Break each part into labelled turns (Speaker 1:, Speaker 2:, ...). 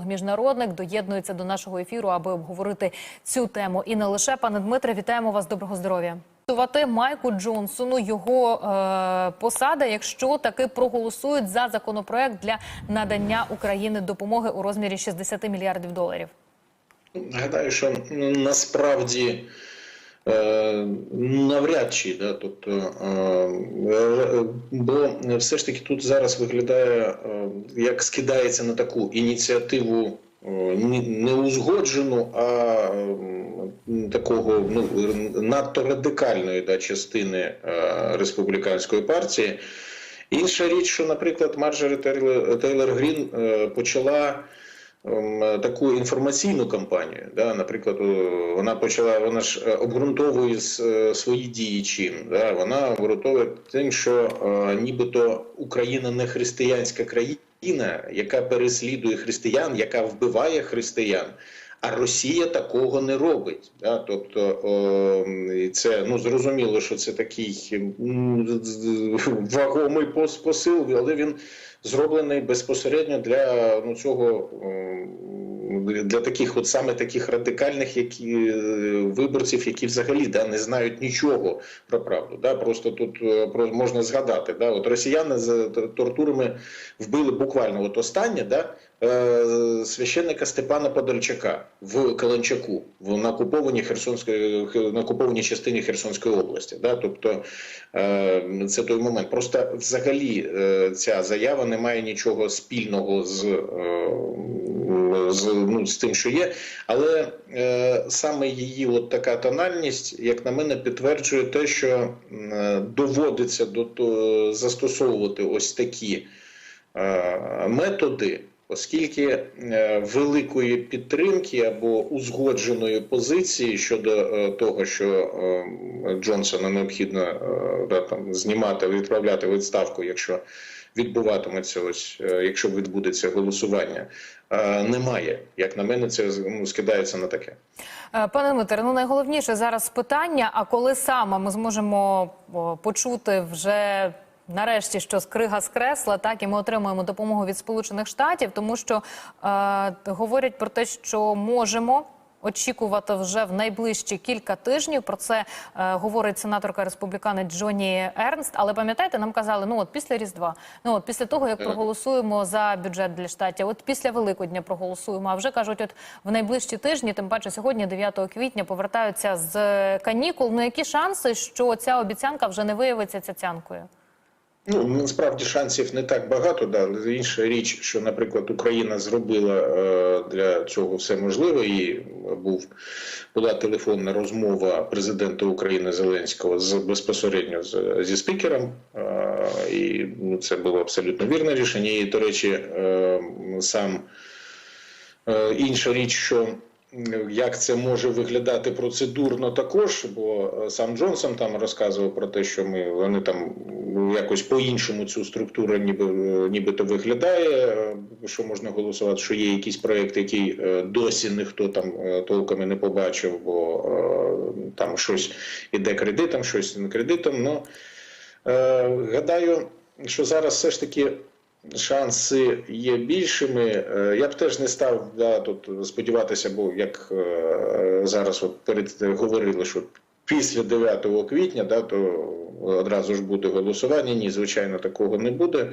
Speaker 1: Міжнародник доєднується до нашого ефіру, аби обговорити цю тему. І не лише пане Дмитре, вітаємо вас. Доброго здоров'я. Тувати Майку Джонсону його е, посада, якщо таки проголосують за законопроект для надання Україні допомоги у розмірі 60 мільярдів доларів.
Speaker 2: Гадаю, що насправді навряд чи, да, тобто, е, е, бо все ж таки тут зараз виглядає, е, як скидається на таку ініціативу е, не узгоджену, а такого ну, надто радикальної да, частини е, республіканської партії. Інша річ, що, наприклад, Марджорі Тейлор, Грін е, почала таку інформаційну кампанію. Да? Наприклад, вона почала, вона ж е, обґрунтовує е, свої дії чим. Да? Вона обґрунтовує тим, що е, нібито Україна не християнська країна, яка переслідує християн, яка вбиває християн. А Росія такого не робить. Да? Тобто о, це ну зрозуміло, що це такий вагомий пос- посил, але він зроблений безпосередньо для ну цього для таких, от саме таких радикальних, які е, виборців, які взагалі да не знають нічого про правду. Да, просто тут е, про можна згадати. Да, от росіяни з тортурами вбили буквально от останнє, да. е, Священника Степана Подольчака в Каланчаку в на окупованій Херсонської на окупованій частині Херсонської області. Да? Тобто е, це той момент. Просто взагалі ця заява не має нічого спільного з, е, з, ну, з тим, що є. Але е, саме її от така тональність, як на мене, підтверджує те, що е, доводиться до то, застосовувати ось такі е, методи. Оскільки е, великої підтримки або узгодженої позиції щодо е, того, що Джонсона необхідно да, там, знімати, відправляти відставку, якщо відбуватиметься ось, е, якщо відбудеться голосування, е, немає. Як на мене, це ну, скидається на таке.
Speaker 1: Е, Пане Дмитре, ну найголовніше зараз питання: а коли саме ми зможемо почути вже. Нарешті, що скрига з кресла, так і ми отримуємо допомогу від Сполучених Штатів, тому що е, говорять про те, що можемо очікувати вже в найближчі кілька тижнів. Про це е, говорить сенаторка республіканець Джоні Ернст. Але пам'ятаєте, нам казали, ну от після Різдва, ну от після того, як проголосуємо за бюджет для штатів, от після Великодня проголосуємо. А вже кажуть, от в найближчі тижні, тим паче сьогодні, 9 квітня, повертаються з канікул. Ну які шанси, що ця обіцянка вже не виявиться цяцянкою?
Speaker 2: Ну насправді шансів не так багато. Да, але інша річ, що, наприклад, Україна зробила е, для цього все можливе. І був була телефонна розмова президента України Зеленського з безпосередньо з, зі спікером. Е, і ну, це було абсолютно вірне рішення. І до речі, е, сам е, інша річ, що як це може виглядати процедурно також, бо е, сам Джонсон там розказував про те, що ми вони там якось по-іншому цю структуру ніби е, нібито виглядає. е, Що можна голосувати, що є якийсь проект, який досі ніхто там толком не побачив, бо там щось іде кредитом, щось не кредитом. Ну гадаю, що зараз все ж таки шанси є більшими. Е, Я б теж не став да, тут сподіватися, бо як е, зараз от перед говорили, що після 9 квітня, да, то одразу ж буде голосування. Ні, звичайно, такого не буде.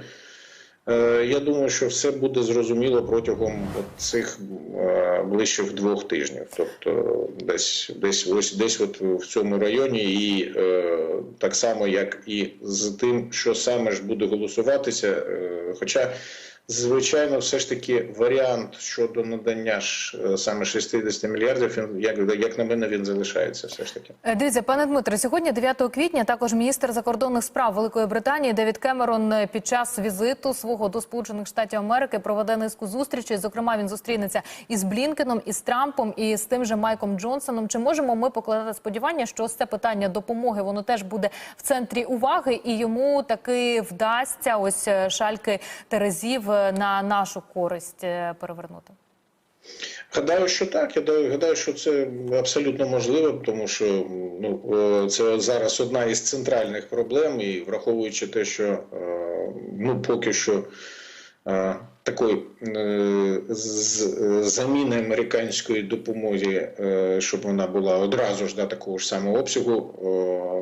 Speaker 2: Е, Я думаю, що все буде зрозуміло протягом цих ближче ближчих двох тижнів. Тобто десь, десь ось десь от в цьому районі, і е, так само, як і з тим, що саме ж буде голосуватися. Е, хоча, звичайно, все ж таки варіант щодо надання ж е, саме 60 мільярдів, він як, як на мене, він залишається все ж таки.
Speaker 1: Е, Дивіться, пане Дмитре, сьогодні, 9 квітня, також міністр закордонних справ Великої Британії Девід Кемерон е, під час візиту свого до Сполучених Штатів Америки проведе низку зустрічей. Зокрема, він зустрінеться із Блінкеном, із Трампом, і з тим же Майком Джонсоном. Чи можемо ми покладати сподівання, що це питання допомоги воно теж буде в центрі уваги, і йому таки вдасться ось шальки терезів на нашу користь е, перевернути?
Speaker 2: Гадаю, що так. Я гадаю, що це абсолютно можливо, тому що ну е, це зараз одна із центральних проблем, і враховуючи те, що е, ну поки що такої заміни американської допомоги, щоб вона була одразу ж да, такого ж самого обсягу,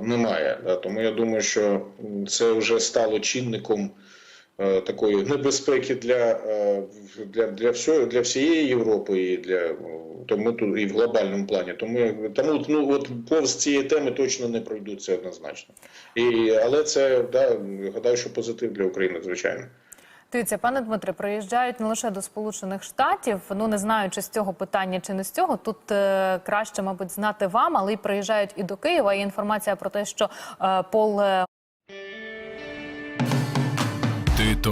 Speaker 2: немає. Тому я думаю, що це вже стало чинником такої небезпеки для, е, для, для, всього, для всієї Європи і для тому тут і в глобальному плані. Тому тому ну от повз цієї теми точно не пройдуть це однозначно. І але це да гадаю, що позитив для України, звичайно.
Speaker 1: Дивіться, пане Дмитре, приїжджають не лише до Сполучених Штатів. Ну не знаю, чи з цього питання, чи не з цього. Тут е, краще, мабуть, знати вам, але й приїжджають і до Києва. Є інформація про те, що е, Пол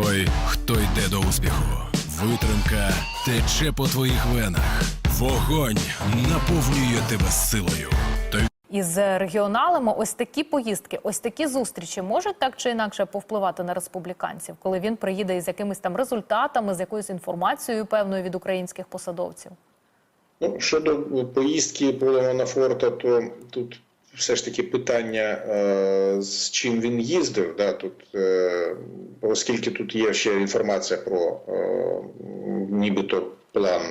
Speaker 3: той, хто йде до успіху. Витримка тече по твоїх венах. Вогонь наповнює тебе силою. Той
Speaker 1: із регіоналами ось такі поїздки, ось такі зустрічі можуть так чи інакше повпливати на республіканців, коли він приїде із якимись там результатами, з якоюсь інформацією певною від українських посадовців.
Speaker 2: Ну, щодо поїздки Пола Манафорта, то тут все ж таки питання, е, з чим він їздив. Да, тут, е, оскільки тут є ще інформація про е, нібито план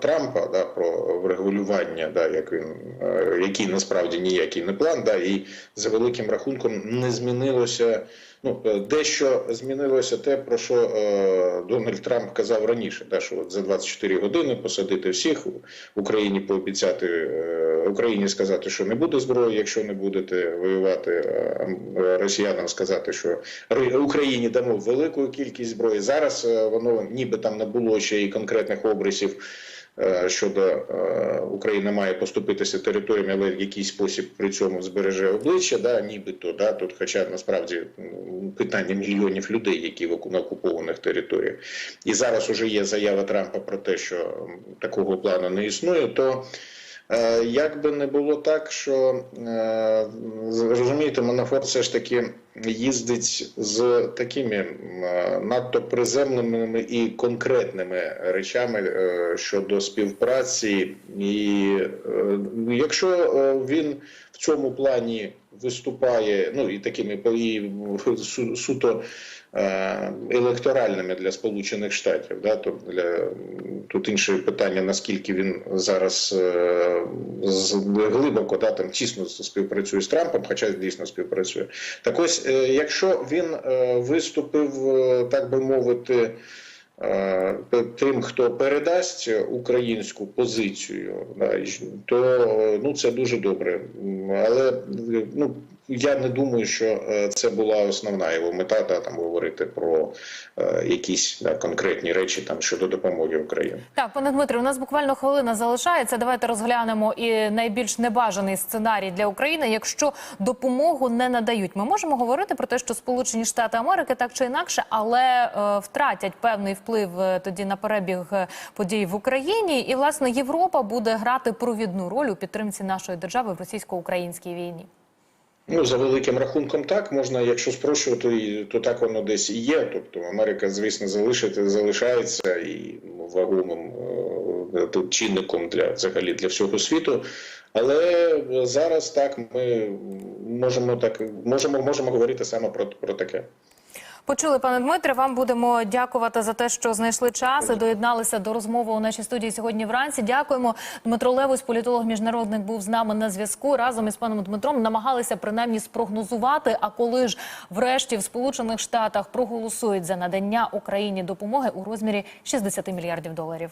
Speaker 2: Трампа да, про врегулювання, да, як він, який насправді ніякий не план, да, і за великим рахунком не змінилося. Ну, дещо змінилося те, про що е, Дональд Трамп казав раніше, да, що от за 24 години посадити всіх в Україні, пообіцяти е, Україні сказати, що не буде зброї, якщо не будете воювати, росіянам сказати, що Україні дамо велику кількість зброї. Зараз е, воно ніби там не було ще і конкретних обрисів. е, Щодо е, Україна має поступитися територіями, але в якийсь спосіб при цьому збереже обличчя, да, нібито да, тут, хоча насправді питання мільйонів людей, які на окупованих територіях, і зараз уже є заява Трампа про те, що такого плану не існує, то Як би не було так, що е, розумієте, Манафорт все ж таки їздить з такими е, надто приземленими і конкретними речами е, щодо співпраці. І е, якщо він в цьому плані виступає, ну і такими і су- суто електоральними для Сполучених Штатів, да, то для тут інше питання, наскільки він зараз глибоко да, там тісно співпрацює з Трампом, хоча дійсно співпрацює. Так ось, е, якщо він е, виступив, е, так би мовити. Тим, хто передасть українську позицію, то ну це дуже добре. Але ну я не думаю, що е, це була основна його мета, да, там говорити про е, якісь да, конкретні речі там щодо допомоги Україні.
Speaker 1: Так, пане Дмитре, у нас буквально хвилина залишається. Давайте розглянемо і найбільш небажаний сценарій для України. Якщо допомогу не надають, ми можемо говорити про те, що Сполучені Штати Америки так чи інакше, але е, втратять певний вплив е, тоді на перебіг е, подій в Україні, і власне Європа буде грати провідну роль у підтримці нашої держави в російсько-українській війні.
Speaker 2: Ну, за великим рахунком, так можна, якщо спрощувати, то так воно десь і є. Тобто Америка, звісно, залишити залишається і ну, вагомим е, чинником для взагалі для всього світу. Але зараз так ми можемо так можемо, можемо говорити саме про, про таке.
Speaker 1: Почули, пане Дмитре. Вам будемо дякувати за те, що знайшли час і доєдналися до розмови у нашій студії сьогодні вранці. Дякуємо. Дмитро Левось, політолог міжнародник, був з нами на зв'язку. Разом із паном Дмитром намагалися принаймні спрогнозувати. А коли ж врешті в Сполучених Штатах проголосують за надання Україні допомоги у розмірі 60 мільярдів доларів.